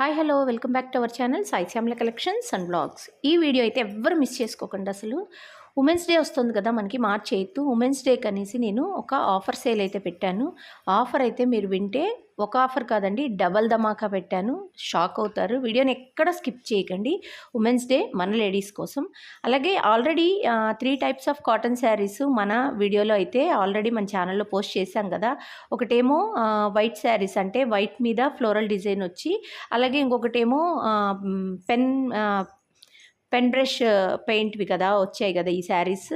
Hi hello welcome back to our channel Sai Shyamala collections and blogs ఈ video అయితే ఎవ్వరు miss చేసుకోకండి అసలు. ఉమెన్స్ డే వస్తుంది కదా మనకి మార్చ్ ఎయిత్. ఉమెన్స్ డే అనేసి నేను ఒక ఆఫర్ సేల్ అయితే పెట్టాను. ఆఫర్ అయితే మీరు వింటే ఒక ఆఫర్ కాదండి డబల్ ధమాకా పెట్టాను. షాక్ అవుతారు. వీడియోని ఎక్కడ స్కిప్ చేయకండి. ఉమెన్స్ డే మన లేడీస్ కోసం. అలాగే already three types of cotton saris మన వీడియోలో అయితే ఆల్రెడీ మన ఛానల్లో పోస్ట్ చేశాం కదా. ఒకటేమో వైట్ శారీస్ అంటే వైట్ మీద ఫ్లోరల్ డిజైన్ వచ్చి అలాగే ఇంకొకటేమో పెన్ పెన్ బ్రష్ పెయింట్వి కదా వచ్చాయి కదా ఈ శారీస్.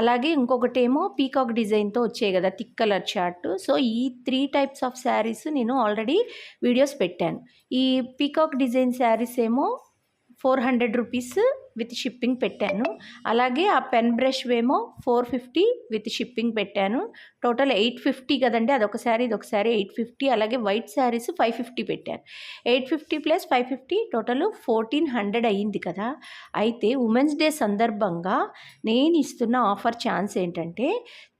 అలాగే ఇంకొకటేమో పీకాక్ డిజైన్తో వచ్చాయి కదా థిక్ కలర్ చార్ట్. సో ఈ త్రీ టైప్స్ ఆఫ్ శారీస్ నేను ఆల్రెడీ వీడియోస్ పెట్టాను. ఈ పీకాక్ డిజైన్ శారీస్ ఏమో four hundred rupees with shipping పెట్టాను. అలాగే ఆ పెన్ బ్రష్ ఏమో ఫోర్ ఫిఫ్టీ విత్ షిప్పింగ్ పెట్టాను. టోటల్ ఎయిట్ ఫిఫ్టీ కదండి అదొక శారీ ఇదొక ఎయిట్ ఫిఫ్టీ. అలాగే వైట్ శారీస్ ఫైవ్ ఫిఫ్టీ పెట్టాను. Eight fifty plus five fifty total fourteen hundred అయ్యింది కదా. అయితే ఉమెన్స్ డే సందర్భంగా నేను ఇస్తున్న ఆఫర్ ఛాన్స్ ఏంటంటే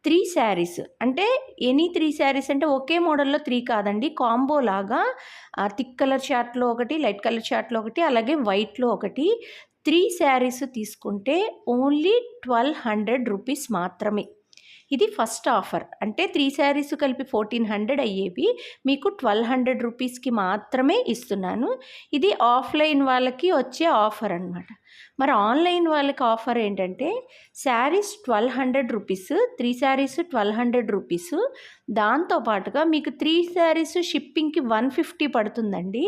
త్రీ శారీస్. అంటే ఎనీ త్రీ శారీస్ అంటే ఒకే మోడల్లో త్రీ కాదండి కాంబో లాగా థిక్ కలర్ షార్ట్లో ఒకటి లైట్ కలర్ షార్ట్లో ఒకటి అలాగే వైట్లో ఒకటి. త్రీ శారీస్ తీసుకుంటే ఓన్లీ ట్వెల్వ్ హండ్రెడ్ రూపీస్ మాత్రమే. ఇది ఫస్ట్ ఆఫర్. అంటే త్రీ శారీస్ కలిపి ఫోర్టీన్ హండ్రెడ్ అయ్యేవి. మీకు ట్వెల్వ్ హండ్రెడ్ రూపీస్కి మాత్రమే ఇస్తున్నాను. ఇది ఆఫ్లైన్ వాళ్ళకి వచ్చే ఆఫర్ అనమాట మరి ఆన్లైన్ వాళ్ళకి ఆఫర్ ఏంటంటే saris twelve hundred rupees three saris twelve hundred rupees. దాంతోపాటుగా మీకు త్రీ శారీస్ షిప్పింగ్కి వన్ ఫిఫ్టీ పడుతుందండి.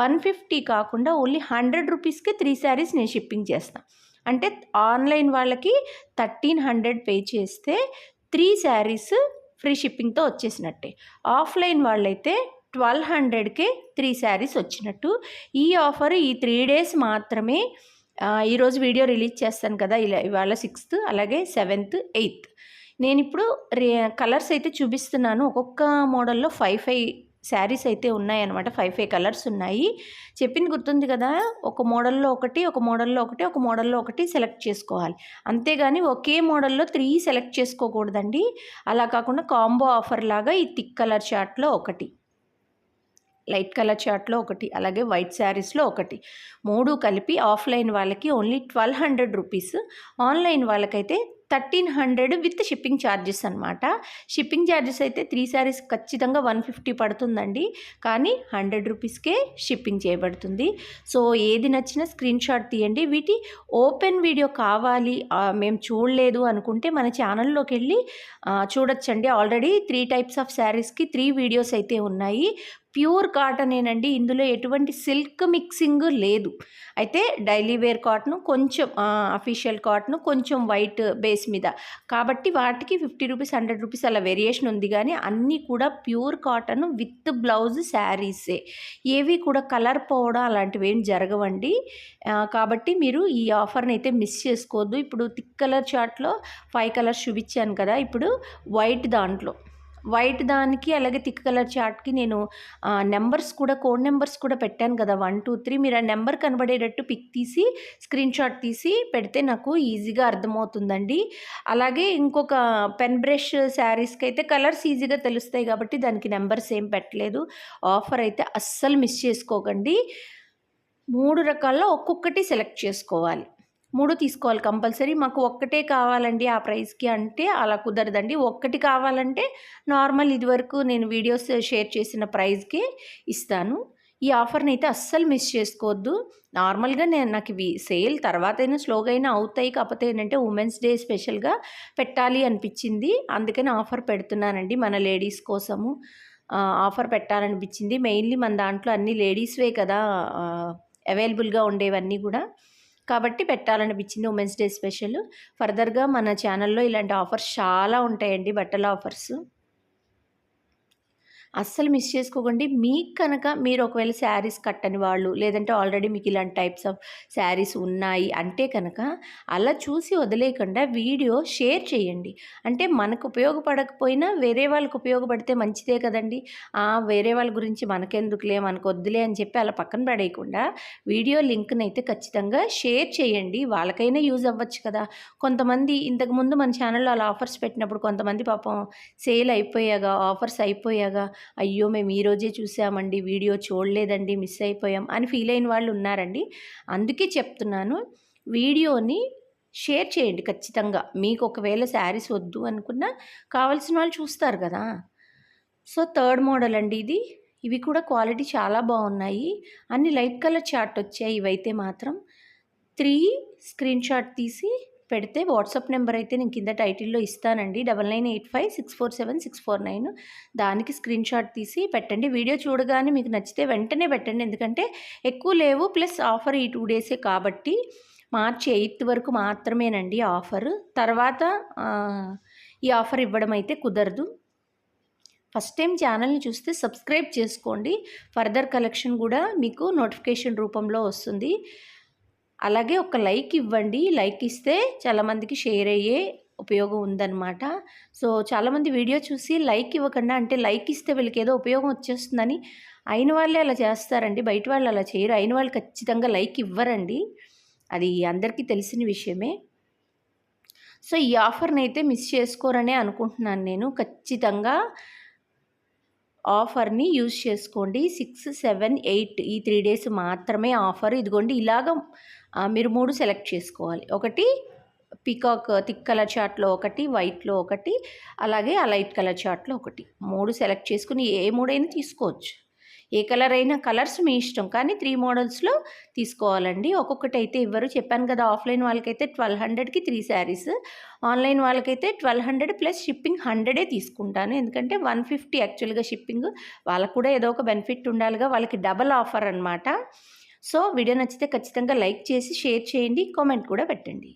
వన్ ఫిఫ్టీ కాకుండా ఓన్లీ హండ్రెడ్ రూపీస్కి త్రీ శారీస్ నేను షిప్పింగ్ చేస్తాను అంటే ఆన్లైన్ వాళ్ళకి థర్టీన్ హండ్రెడ్ పే చేస్తే త్రీ శారీస్ ఫ్రీ షిప్పింగ్తో వచ్చేసినట్టే. ఆఫ్లైన్ వాళ్ళైతే ట్వెల్వ్ హండ్రెడ్కే త్రీ శారీస్ వచ్చినట్టు. ఈ ఆఫర్ ఈ త్రీ డేస్ మాత్రమే ఈరోజు వీడియో రిలీజ్ చేస్తాను కదా ఇలా ఇవాళ సిక్స్త్ అలాగే సెవెంత్ ఎయిత్. నేను ఇప్పుడు రే కలర్స్ అయితే చూపిస్తున్నాను. ఒక్కొక్క మోడల్లో ఫైవ్ ఫైవ్ శారీస్ అయితే ఉన్నాయన్నమాట. ఫైవ్ ఫైవ్ కలర్స్ ఉన్నాయి. చెప్పింది గుర్తుంది కదా ఒక మోడల్లో ఒకటి ఒక మోడల్లో ఒకటి ఒక మోడల్లో ఒకటి సెలెక్ట్ చేసుకోవాలి. అంతేగాని ఒకే మోడల్లో త్రీ సెలెక్ట్ చేసుకోకూడదండి. అలా కాకుండా కాంబో ఆఫర్ లాగా ఈ థిక్ కలర్ చార్ట్లో ఒకటి. లైట్ కలర్ చార్ట్లో ఒకటి అలాగే వైట్ శారీస్లో ఒకటి. మూడు కలిపి ఆఫ్లైన్ వాళ్ళకి only twelve hundred rupees. Online వాళ్ళకైతే thirteen hundred with shipping charges అనమాట షిప్పింగ్ ఛార్జెస్ అయితే త్రీ శారీస్ ఖచ్చితంగా వన్ ఫిఫ్టీ పడుతుందండి. కానీ హండ్రెడ్ రూపీస్కే షిప్పింగ్ చేయబడుతుంది. సో ఏది నచ్చినా స్క్రీన్ షాట్ తీయండి. వీటి ఓపెన్ వీడియో కావాలి మేము చూడలేదు అనుకుంటే మన ఛానల్లోకి వెళ్ళి చూడొచ్చండి. ఆల్రెడీ త్రీ టైప్స్ ఆఫ్ శారీస్కి త్రీ వీడియోస్ అయితే ఉన్నాయి. ప్యూర్ కాటనేనండి ఇందులో ఎటువంటి సిల్క్ మిక్సింగ్ లేదు. అయితే డైలీ వేర్ కాటన్ కొంచెం అఫీషియల్ కాటన్ కొంచెం వైట్ బేస్ మీద. కాబట్టి వాటికి ఫిఫ్టీ రూపీస్ హండ్రెడ్ రూపీస్ అలా వేరియేషన్ ఉంది కానీ అన్నీ కూడా ప్యూర్ కాటన్ విత్ బ్లౌజ్ శారీసే. ఏవి కూడా కలర్ పోవడం అలాంటివి ఏం జరగవండి. కాబట్టి మీరు ఈ ఆఫర్ని అయితే మిస్ చేసుకోవద్దు. ఇప్పుడు థిక్ కలర్ చార్ట్లో ఫైవ్ కలర్స్ చూపించాను కదా ఇప్పుడు వైట్ దాంట్లో. వైట్ దానికి అలాగే థిక్ కలర్ చార్ట్కి నేను నెంబర్స్ కూడా కోడ్ నెంబర్స్ కూడా పెట్టాను కదా. వన్ టూ త్రీ మీరు ఆ నెంబర్ కనబడేటట్టు పిక్ తీసి స్క్రీన్ షాట్ తీసి పెడితే నాకు ఈజీగా అర్థమవుతుందండి. అలాగే ఇంకొక పెన్ బ్రష్ శారీస్కి అయితే కలర్స్ ఈజీగా తెలుస్తాయి కాబట్టి దానికి నెంబర్స్ ఏం పెట్టలేదు. ఆఫర్ అయితే అస్సలు మిస్ చేసుకోకండి. మూడు రకాల్లో ఒక్కొక్కటి సెలెక్ట్ చేసుకోవాలి. మూడు తీసుకోవాలి కంపల్సరీ. మాకు ఒక్కటే కావాలండి ఆ ప్రైస్కి అంటే అలా కుదరదండి. ఒక్కటి కావాలంటే నార్మల్ ఇదివరకు నేను వీడియోస్ షేర్ చేసిన ప్రైస్కి ఇస్తాను. ఈ ఆఫర్ని అయితే అస్సలు మిస్ చేసుకోవద్దు. నార్మల్గా నేను నాకు ఇవి సేల్ తర్వాత అయినా స్లోగా అయినా అవుతాయి. కాకపోతే ఏంటంటే ఉమెన్స్ డే స్పెషల్గా పెట్టాలి అనిపించింది. అందుకని ఆఫర్ పెడుతున్నానండి మన లేడీస్ కోసము. ఆఫర్ పెట్టాలనిపించింది. మెయిన్లీ మన దాంట్లో అన్ని లేడీస్వే కదా అవైలబుల్గా ఉండేవన్నీ కూడా. కాబట్టి పెట్టాలనిపించింది ఉమెన్స్ డే స్పెషల్. ఫర్దర్గా మన ఛానల్లో ఇలాంటి ఆఫర్స్ చాలా ఉంటాయండి బట్టల ఆఫర్స్. అస్సలు మిస్ చేసుకోకండి. మీకు కనుక మీరు ఒకవేళ శారీస్ కట్టని వాళ్ళు లేదంటే ఆల్రెడీ మీకు ఇలాంటి టైప్స్ ఆఫ్ శారీస్ ఉన్నాయి అంటే కనుక అలా చూసి వదిలేయకుండా వీడియో షేర్ చేయండి. అంటే మనకు ఉపయోగపడకపోయినా వేరే వాళ్ళకి ఉపయోగపడితే మంచిదే కదండి. వేరే వాళ్ళ గురించి మనకెందుకులే మనకు వద్దులే అని చెప్పి అలా పక్కన పడేయకుండా వీడియో లింక్ని అయితే ఖచ్చితంగా షేర్ చేయండి. వాళ్ళకైనా యూజ్ అవ్వచ్చు కదా. కొంతమంది ఇంతకుముందు మన ఛానల్లో అలా ఆఫర్స్ పెట్టినప్పుడు కొంతమంది పాపం సేల్ అయిపోయాగా ఆఫర్స్ అయిపోయాగా. అయ్యో మేము ఈరోజే చూసామండి వీడియో చూడలేదండి మిస్ అయిపోయాం అని ఫీల్ అయిన వాళ్ళు ఉన్నారండి. అందుకే చెప్తున్నాను వీడియోని షేర్ చేయండి ఖచ్చితంగా. మీకు ఒకవేళ శారీస్ వద్దు అనుకున్నా కావాల్సిన వాళ్ళు చూస్తారు కదా. సో థర్డ్ మోడల్ అండి ఇది. ఇవి కూడా క్వాలిటీ చాలా బాగున్నాయి. అన్ని లైట్ కలర్ చార్ట్ వచ్చాయి ఇవైతే మాత్రం. త్రీ స్క్రీన్ షాట్ తీసి పెడితే వాట్సాప్ నెంబర్ అయితే నేను కింద టైటిల్లో ఇస్తానండి. Double nine eight five six four seven six four nine. దానికి స్క్రీన్ షాట్ తీసి పెట్టండి. వీడియో చూడగానే మీకు నచ్చితే వెంటనే పెట్టండి. ఎందుకంటే ఎక్కువ లేవు. ప్లస్ ఆఫర్ ఈ టూ డేసే కాబట్టి మార్చి ఎయిత్ వరకు మాత్రమేనండి ఆఫర్. తర్వాత ఈ ఆఫర్ ఇవ్వడం అయితే కుదరదు. ఫస్ట్ టైం ఛానల్ని చూస్తే సబ్స్క్రైబ్ చేసుకోండి. ఫర్దర్ కలెక్షన్ కూడా మీకు నోటిఫికేషన్ రూపంలో వస్తుంది. అలాగే ఒక లైక్ ఇవ్వండి. లైక్ ఇస్తే చాలామందికి షేర్ అయ్యే ఉపయోగం ఉందన్నమాట. సో చాలామంది వీడియో చూసి లైక్ ఇవ్వకుండా అంటే లైక్ ఇస్తే వీళ్ళకి ఏదో ఉపయోగం వచ్చేస్తుందని అయిన వాళ్ళే అలా చేస్తారండి. బయట వాళ్ళు అలా చేయరు. అయిన వాళ్ళు ఖచ్చితంగా లైక్ ఇవ్వరండి. అది అందరికీ తెలిసిన విషయమే. సో ఈ ఆఫర్ని అయితే మిస్ చేసుకోరనే అనుకుంటున్నాను నేను. ఖచ్చితంగా ఆఫర్ని యూజ్ చేసుకోండి. సిక్స్ సెవెన్ ఎయిట్ ఈ త్రీ డేస్ మాత్రమే ఆఫర్. ఇదిగోండి ఇలాగ మీరు మూడు సెలెక్ట్ చేసుకోవాలి. ఒకటి పీకాక్ థిక్ కలర్ చార్ట్లో ఒకటి వైట్లో ఒకటి అలాగే ఆ లైట్ కలర్ చార్ట్లో ఒకటి. మూడు సెలెక్ట్ చేసుకుని ఏ మూడైనా తీసుకోవచ్చు. ఏ కలర్ అయినా కలర్స్ మీ ఇష్టం కానీ త్రీ మోడల్స్లో తీసుకోవాలండి. ఒక్కొక్కటి అయితే ఇవ్వరు. చెప్పాను కదా ఆఫ్లైన్ వాళ్ళకైతే ట్వెల్వ్ హండ్రెడ్కి త్రీ శారీస్. ఆన్లైన్ వాళ్ళకైతే ట్వెల్వ్ హండ్రెడ్ ప్లస్ షిప్పింగ్ హండ్రెడే తీసుకుంటాను. ఎందుకంటే వన్ ఫిఫ్టీ యాక్చువల్గా షిప్పింగ్ వాళ్ళకు కూడా ఏదో ఒక బెనిఫిట్ ఉండాలిగా వాళ్ళకి డబల్ ఆఫర్ అనమాట సో వీడియో నచ్చితే ఖచ్చితంగా లైక్ చేసి షేర్ చేయండి కామెంట్ కూడా పెట్టండి.